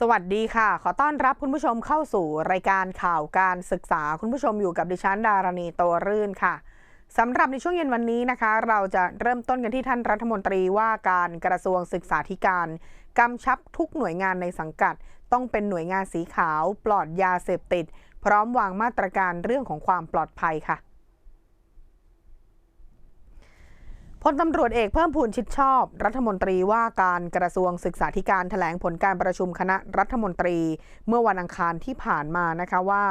สวัสดีค่ะ ขอต้อนรับคุณผู้ชมเข้าสู่รายการข่าวการศึกษา คุณผู้ชมอยู่กับดิฉันดารณีโตรื่นค่ะสำหรับในช่วงเย็นวันนี้นะคะ เราจะเริ่มต้นกันที่ท่านรัฐมนตรีว่าการกระทรวงศึกษาธิการกำชับทุกหน่วยงานในสังกัด ต้องเป็นหน่วยงานสีขาว ปลอดยาเสพติด พร้อมวางมาตรการเรื่องของความปลอดภัยค่ะ พลตำรวจเอกเพิ่มพูนชิดชอบ รัฐมนตรีว่าการกระทรวงศึกษาธิการแถลงผลการประชุมคณะรัฐมนตรี เมื่อวันอังคารที่ผ่านมานะคะว่า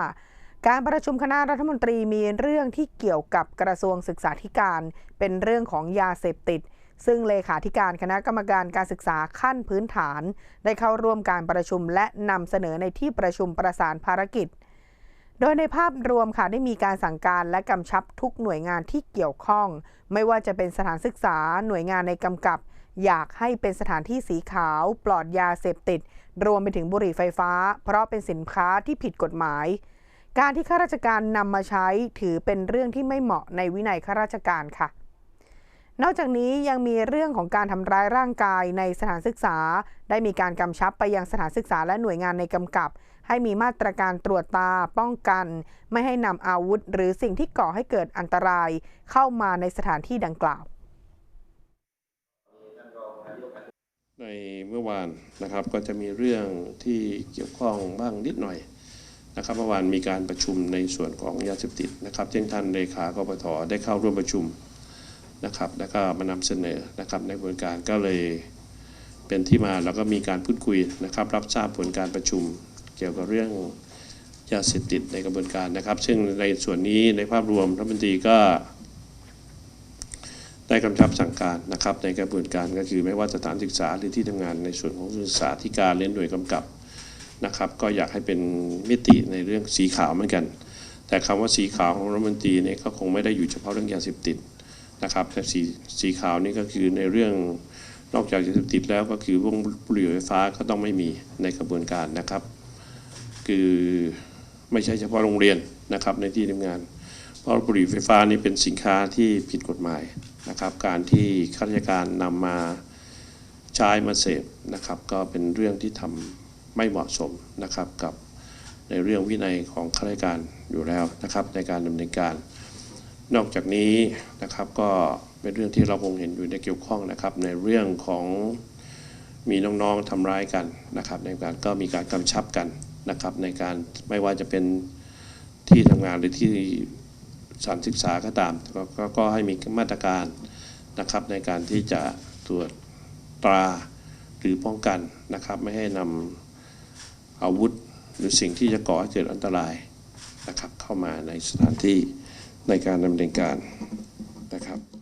การประชุมคณะรัฐมนตรีมีเรื่องที่เกี่ยวกับกระทรวงศึกษาธิการ เป็นเรื่องของยาเสพติด ซึ่งเลขาธิการคณะกรรมการการศึกษาขั้นพื้นฐาน ได้เข้าร่วมการประชุมและนำเสนอในที่ประชุมประสานภารกิจ โดยในภาพรวมค่ะได้มีการสั่งการและกำชับทุกหน่วยงานที่เกี่ยวข้อง ไม่ว่าจะเป็นสถานศึกษาหน่วยงานในกำกับ อยากให้เป็นสถานที่สีขาว ปลอดยาเสพติด รวมไปถึงบุหรี่ไฟฟ้า เพราะเป็นสินค้าที่ผิดกฎหมาย การที่ข้าราชการนำมาใช้ถือเป็นเรื่องที่ไม่เหมาะในวินัยข้าราชการค่ะ นอกจากนี้ยังมีเรื่องของการทำร้ายร่างกายในสถานศึกษา ได้มีการกำชับไปยังสถานศึกษาและหน่วยงานในกำกับ ให้มีมาตรการตรวจตาป้องกัน ไม่ให้นำอาวุธ หรือสิ่งที่ก่อให้เกิดอันตราย เข้ามาในสถานที่ดังกล่าว ในเมื่อวานนะครับก็จะมีเรื่องที่เกี่ยวข้องบ้างนิดหน่อยนะครับเมื่อวานมีการประชุมในส่วนของยาเสพติดนะครับซึ่งท่านเลขากปทได้เข้าร่วมประชุม นะครับ แล้วก็มานำเสนอนะครับในกระบวนการก็เลยเป็นที่มาแล้วก็มีการพูดคุยนะครับ รับทราบผลการประชุมเกี่ยวกับเรื่องยาเสพติดในกระบวนการนะครับ ซึ่งในส่วนนี้ในภาพรวมรัฐมนตรีก็ได้กำชับสั่งการนะครับในกระบวนการก็คือไม่ว่าสถานศึกษาหรือที่ทำงานในส่วนของศึกษาธิการเรียนหน่วยกำกับนะครับ ก็อยากให้เป็นมิติในเรื่องสีขาวเหมือนกัน แต่คำว่าสีขาวของรัฐมนตรีเนี่ยก็คงไม่ได้อยู่เฉพาะเรื่องยาเสพติด นะครับแต่สีสีขาวนี่ก็คือในเรื่องนอกจากยาเสพติดแล้วก็คือวงบุหรี่ไฟฟ้าก็ต้องไม่มีในกระบวนการนะครับ คือไม่ใช่เฉพาะโรงเรียนนะครับในที่ทำงาน เพราะบุหรี่ไฟฟ้านี่เป็นสินค้าที่ผิดกฎหมายนะครับ การที่ข้าราชการนำมาใช้มาเสพนะครับ ก็เป็นเรื่องที่ทำไม่เหมาะสมนะครับกับในเรื่องวินัยของข้าราชการอยู่แล้วนะครับในการดำเนินการ นอกจากนี้นะครับก็เป็นเรื่องที่เราคงเห็นอยู่ในเกี่ยวข้องนะครับ ในเรื่องของมีน้องๆทำร้ายกันนะครับ ในการก็มีการกำชับกันนะครับ ในการไม่ว่าจะเป็นที่ทำงานหรือที่สถานศึกษาก็ตามกกก็ให้มีมาตรการนะครับในการที่จะตรวจตราหรือป้องกันนะครับ ไม่ให้นำอาวุธหรือสิ่งที่จะก่อให้เกิดอันตรายนะครับเข้ามาในสถานที่ ในการดำเนินการนะครับ